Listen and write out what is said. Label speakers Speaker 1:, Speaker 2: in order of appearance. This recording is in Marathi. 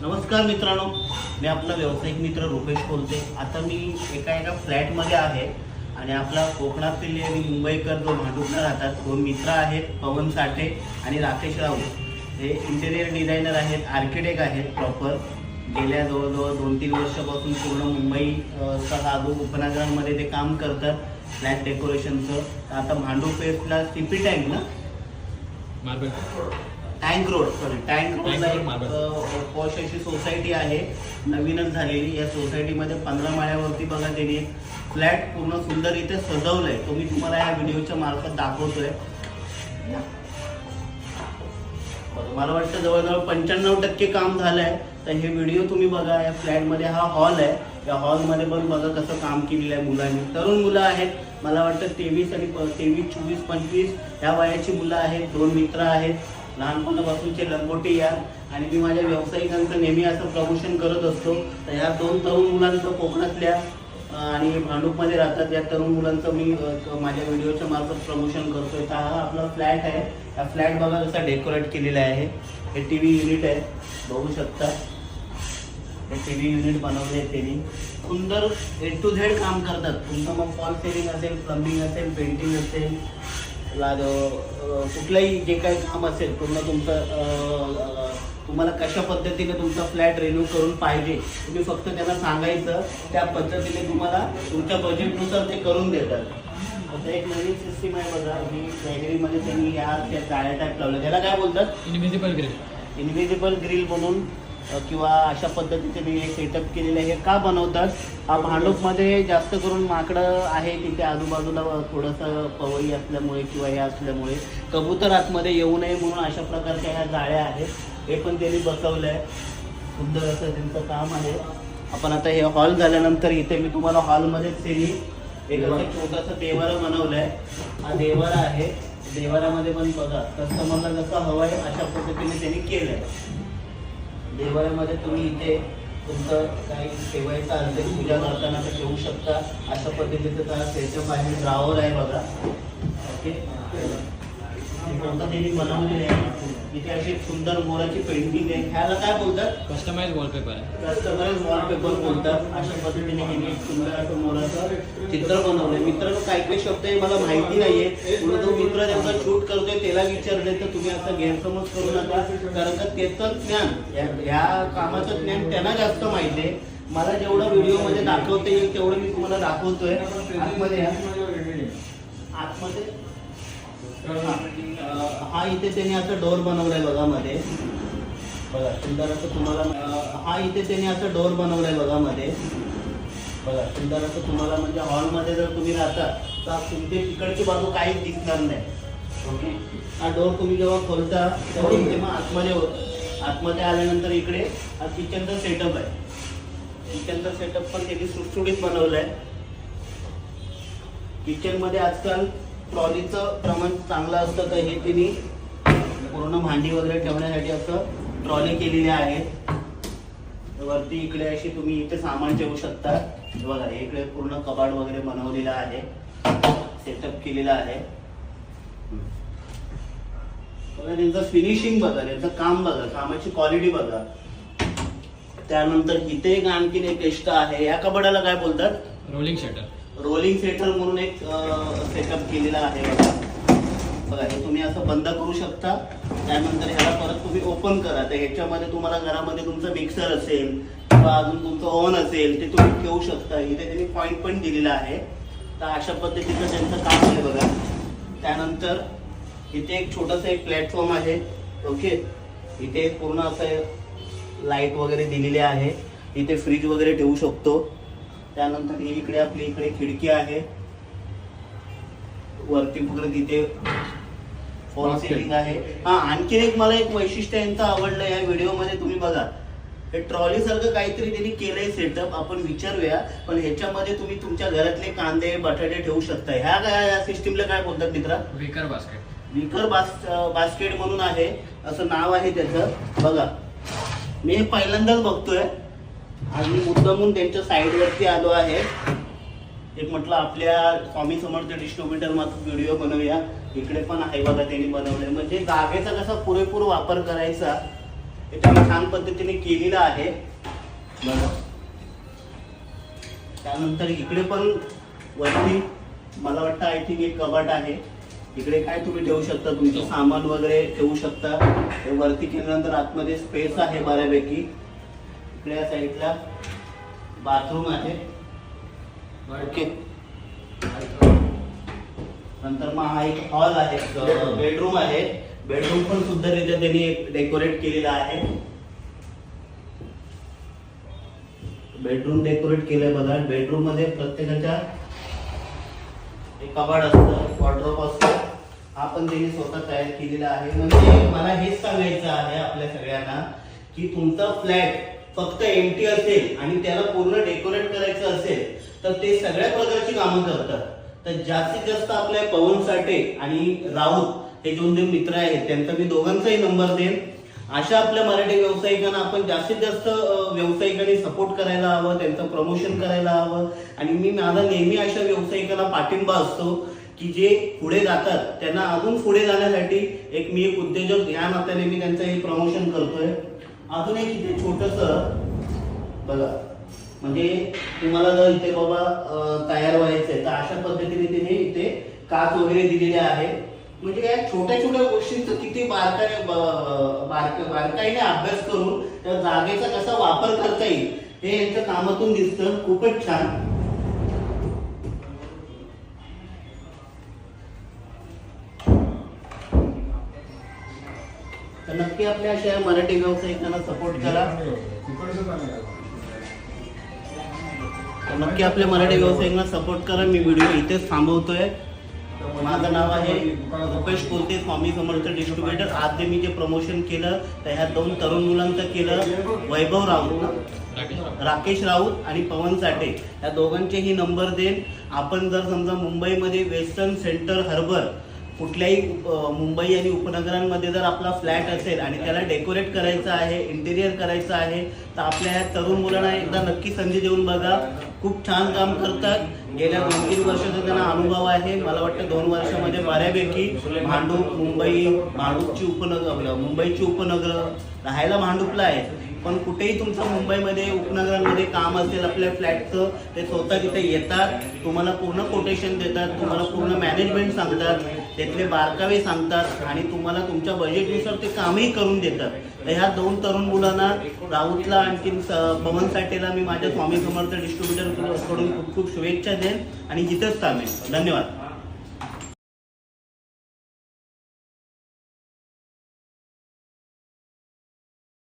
Speaker 1: नमस्कार मित्रांनो मी आपला व्यावसायिक मित्र रुपेश बोलते आता मी एका एका फ्लॅटमध्ये आहे आणि आपला कोकणातील आणि मुंबईकर जो भांडुपला राहतात दोन मित्र आहेत पवन साठे आणि राकेश राऊत. हे इंटेरियर डिझायनर आहेत आर्किटेक्ट आहेत प्रॉपर गेल्या जवळजवळ दोन तीन वर्षापासून पूर्ण मुंबई अ, उपनगरांमध्ये ते काम करतात फ्लॅट डेकोरेशनचं आता भांडूप पेस्टला सी टँक ना? टँक रोड सॉरी टँक रोडला
Speaker 2: Road,
Speaker 1: एक पॉश अशी सोसायटी आहे. नवीनच झालेली या सोसायटीमध्ये पंधरा माळ्यावरती बघा त्यांनी फ्लॅट पूर्ण सुंदर इथे सजवलंय. तो मी तुम्हाला या व्हिडिओच्या मार्फत दाखवतोय. मला वाटतं जवळजवळ पंच्याण्णव टक्के काम झालंय. तर हे व्हिडिओ तुम्ही बघा या फ्लॅटमध्ये हा हॉल आहे. या हॉलमध्ये पण बघा कसं काम केलेलं आहे मुलांनी. तरुण मुलं आहेत. मला वाटतं तेवीस आणि तेवीस चोवीस पंचवीस ह्या वयाची मुलं आहेत. दोन मित्र आहेत. लहानपणापासूनचे लंगोटी या आणि मी माझ्या व्यावसायिकांचं नेहमी असं प्रमोशन करत असतो. तर ह्या दोन तरुण मुलांचं कोकणातल्या आणि भांडूपमध्ये राहतात. या तरुण मुलांचं मी माझ्या व्हिडिओच्या मार्फत प्रमोशन करतोय. तर हा आपला फ्लॅट आहे. हा फ्लॅट बघा कसा डेकोरेट केलेला आहे. हे टी व्ही युनिट आहे. बघू शकता. हे टी व्ही युनिट बनवले त्यांनी. सुंदर ए टू झेड काम करतात. तुमचं मग फॉल सेलिंग असेल प्लंबिंग असेल पेंटिंग असेल अं, कुठलंही जे काही काम असेल पूर्ण तुमचं तुम्हाला कशा पद्धतीने तुमचा फ्लॅट रिन्यू करून पाहिजे तुम्ही फक्त त्यांना सांगायचं त्या पद्धतीने तुम्हाला तुमच्या बजेटनुसार ते करून देतात. आता एक नवीन सिस्टीम आहे बघा ही गॅलरीमध्ये त्यांनी या त्या जाळ्या टाईप लावल्या. त्याला काय बोलतात?
Speaker 2: इनव्हिजिबल ग्रिल
Speaker 1: इन्व्हिजिबल ग्रिल बनवून अ, किंवा अशा पद्धतीचे मी सेटअप केलेले आहे हे का बनवतात? हा भांडूपमध्ये जास्त करून माकडं आहे तिथे आजूबाजूला थोडंसं पवई असल्यामुळे किंवा हे असल्यामुळे. कबूतर आतमध्ये येऊ नये म्हणून अशा प्रकारच्या ह्या जाळ्या आहेत. हे पण त्यांनी बसवलं आहे सुंदर असं त्यांचं काम आहे. आपण आता हे हॉल झाल्यानंतर इथे मी तुम्हाला हॉलमध्येच त्यांनी एक असं छोटंसं देवारा बनवलं आहे हा देवारा आहे. देवारामध्ये पण बघा कस्टमरला जसं हवं आहे अशा पद्धतीने त्यांनी केलं आहे देवाऱ्यामध्ये तुम्ही इथे तुमचं काही ठेवायचं असेल पूजा करताना ते ठेवू शकता. अशा पद्धतीचं त्याला सेटअप आहे ड्रावर आहे बघा. ओके कोणता त्यांनी बनवलेलं आहे? इथे अशी सुंदर मोराची पेंटिंग आहे. ह्याला काय बोलतात?
Speaker 2: कस्टमाइज वॉलपेपर आहे.
Speaker 1: कस्टमर वॉलपेपर बोलतात. अशा पद्धतीने हे सुंदर असं मोराचं चित्र बनवलंय. मित्रांनो काही काही शब्द हे मला माहिती नाहीये. म्हणून जो मित्र त्यांचा शूट करतोय त्याला विचारले तर तुम्ही असं गैरसमज करू नका. कारण का त्याचं ज्ञान या- या कामाचं ज्ञान त्यांना जास्त माहिती आहे. मला जेवढं व्हिडिओमध्ये दाखवता येईल तेवढं मी तुम्हाला दाखवतोय. आतमध्ये. आतमध्ये हा. हा इथे त्यांनी असं डोर बनवलाय बघा मध्ये. बघा सुंदर असं तुम्हाला हा इथे त्यांनी असं डोर बनवलाय बघा मध्ये. बघा सुंदर असं तुम्हाला म्हणजे हॉलमध्ये जर तुम्ही राहता तर तुमची तिकडची बाजू काहीच दिसणार नाही. ओके हा डोर तुम्ही जेव्हा खोलता तेव्हा मग आतमध्ये होत. आतमध्ये आल्यानंतर इकडे हा किचनचा सेटअप आहे. किचनचा सेटअप पण त्यांनी सुटसुटीत बनवलं आहे किचनमध्ये आजकाल ट्रॉलीचं प्रमाण चांगलं असतं तर हे तिने पूर्ण भांडी वगैरे ठेवण्यासाठी असं ट्रॉली केलेली आहे. वरती इकडे अशी तुम्ही इथे सामान ठेवू शकता. बघा इकडे पूर्ण कबाड वगैरे बनवलेला आहे. सेटअप केलेला आहे. बघा त्यांचं फिनिशिंग बघा त्यांचं काम बघा कामाची क्वालिटी बघा. त्यानंतर इथे एक आणखीन एक टेस्ट आहे. या कबाडाला काय बोलतात?
Speaker 2: रोलिंग शटर
Speaker 1: रोलिंग सेटर म्हणून एक सेटअप केलेला आहे बघा. बघा हे तुम्ही असं बंद करू शकता. त्यानंतर ह्याला परत तुम्ही ओपन करा. तर ह्याच्यामध्ये तुम्हाला घरामध्ये तुमचं मिक्सर असेल किंवा अजून तुमचं ओव्हन असेल ते तुम्ही ठेवू शकता. इथे त्यांनी पॉईंट पण दिलेला आहे. तर अशा पद्धतीचं त्यांचं काम आहे बघा. त्यानंतर इथे एक छोटंसं एक प्लॅटफॉर्म आहे. ओके इथे पूर्ण असं लाइट वगैरे दिलेली आहे. इथे फ्रीज वगैरे ठेवू शकतो. त्यानंतर ही इकडे आपली इकडे खिडकी आहे. वरती वगैरे तिथे फॉल आहे. हा आणखी एक मला एक वैशिष्ट्य यांचं आवडलं या व्हिडिओमध्ये तुम्ही बघा. हे ट्रॉली सारखं काहीतरी त्यांनी केलंय सेटअप आपण विचारूया. पण ह्याच्यामध्ये तुम्ही तुमच्या घरातले कांदे बटाटे ठेवू शकता. ह्या काय या सिस्टीमला काय बोलतात मित्रा?
Speaker 2: विकर बास्केट
Speaker 1: विकर बास बास्केट म्हणून आहे. असं नाव आहे त्याचं. बघा. मी हे पहिल्यांदाच बघतोय. आज मी मुद्दामून त्यांच्या साईडवरती आलो आहे. एक म्हटलं आपल्या स्वामी समर्थ डिस्ट्रीब्युटर मात्र व्हिडिओ बनवूया. इकडे पण आहे बघा त्यांनी बनवले म्हणजे जागेचा कसा पुरेपूर वापर करायचा हे त्यांना छान पद्धतीने केलेलं आहे. बघा. त्यानंतर इकडे पण वरती मला वाटतं आय थिंक एक कबाट आहे. इकडे काय तुम्ही ठेवू शकता? तुमचं सामान वगैरे ठेवू शकता. हे वरती केल्यानंतर आतमध्ये स्पेस आहे बऱ्यापैकी. इकडे या साईडला बाथरूम आहे. ओके. नंतर मग हा एक हॉल आहे. बेडरूम. आहे. बेडरूम पण सुंदररित्या त्यांनी डेकोरेट केलेला आहे. बेडरूम डेकोरेट केलंय बघा. बेडरूममध्ये प्रत्येकाच्या एक कबाड असतं वॉर्ड्रॉप असतं. हा पण त्यांनी स्वतः तयार केलेला आहे. म्हणजे मला हेच सांगायचं आहे आपल्या सगळ्यांना की तुमचा फ्लॅट फक्त एमटी असेल आणि त्याला पूर्ण डेकोरेट करायचं असेल तर ते सगळ्या प्रकारची कामं करतात. तर जास्तीत जास्त आपल्या पवन साठे आणि राऊत हे दोन जे मित्र आहेत त्यांचा मी दोघांचाही नंबर देईन. अशा आपल्या मराठी व्यावसायिकांना आपण जास्तीत जास्त व्यावसायिकांनी सपोर्ट करायला हवं त्यांचं प्रमोशन करायला हवं. आणि मी माझा नेहमी अशा व्यावसायिकांना पाठिंबा असतो की जे पुढे जातात त्यांना अजून पुढे जाण्यासाठी एक मी एक उद्योजक या नात्याने मी त्यांचं हे प्रमोशन करतोय. अजून एक इथे छोटस बघा म्हणजे तुम्हाला जर इथे बाबा तयार व्हायचंय तर अशा पद्धतीने तिने इथे काच वगैरे दिलेले आहे. म्हणजे काय छोट्या छोट्या गोष्टींचा किती बारकाने बारक बारकाईने अभ्यास करून त्या जागेचा कसा वापर करता येईल हे यांच्या कामातून दिसतं. खूपच छान. नक्की आपल्या अशा मराठी व्यावसायिकांना सपोर्ट करा. नक्की आपल्या मराठी व्यावसायिकांना सपोर्ट करा. मी व्हिडिओ इथेच थांबवतोय. माझं नाव आहे रुपेश कोलते स्वामी समर्थ डिस्ट्रीब्युटर आज जे मी जे प्रमोशन केलं तर ह्या दोन तरुण मुलांचं केलं वैभव राऊत
Speaker 2: राकेश
Speaker 1: राऊत आणि पवन साठे. या दोघांचेही नंबर देईन. आपण जर समजा मुंबईमध्ये वेस्टर्न सेंटर हर्बर कुठल्याही मुंबई आणि उपनगरांमध्ये जर आपला फ्लॅट असेल आणि त्याला डेकोरेट करायचं आहे इंटेरियर करायचं आहे तर आपल्या ह्या तरुण मुलांना एकदा नक्की संधी देऊन बघा. खूप छान काम करतात. गेल्या दोन तीन वर्षाचा त्यांना अनुभव आहे. मला वाटतं दोन वर्षामध्ये बऱ्यापैकी भांडूप मुंबई भांडूपची उपनगर आपलं मुंबईची उपनगर राहायला भांडुपला आहे. पण कुठेही तुमचं मुंबईमध्ये उपनगरांमध्ये काम असेल आपल्या फ्लॅटचं ते स्वतः तिथे येतात. तुम्हाला पूर्ण कोटेशन देतात तुम्हाला पूर्ण मॅनेजमेंट सांगतात त्यातले बारकावे सांगतात आणि तुम्हाला तुमच्या बजेटनुसार ते कामही करून देतात. तर ह्या दोन तरुण मुलांना राऊतला आणखीन स- पवन साठेला मी माझ्या स्वामी समर्थ डिस्ट्रीब्युटरकडून खूप खूप शुभेच्छा देईन आणि इथंच थांबेन. धन्यवाद.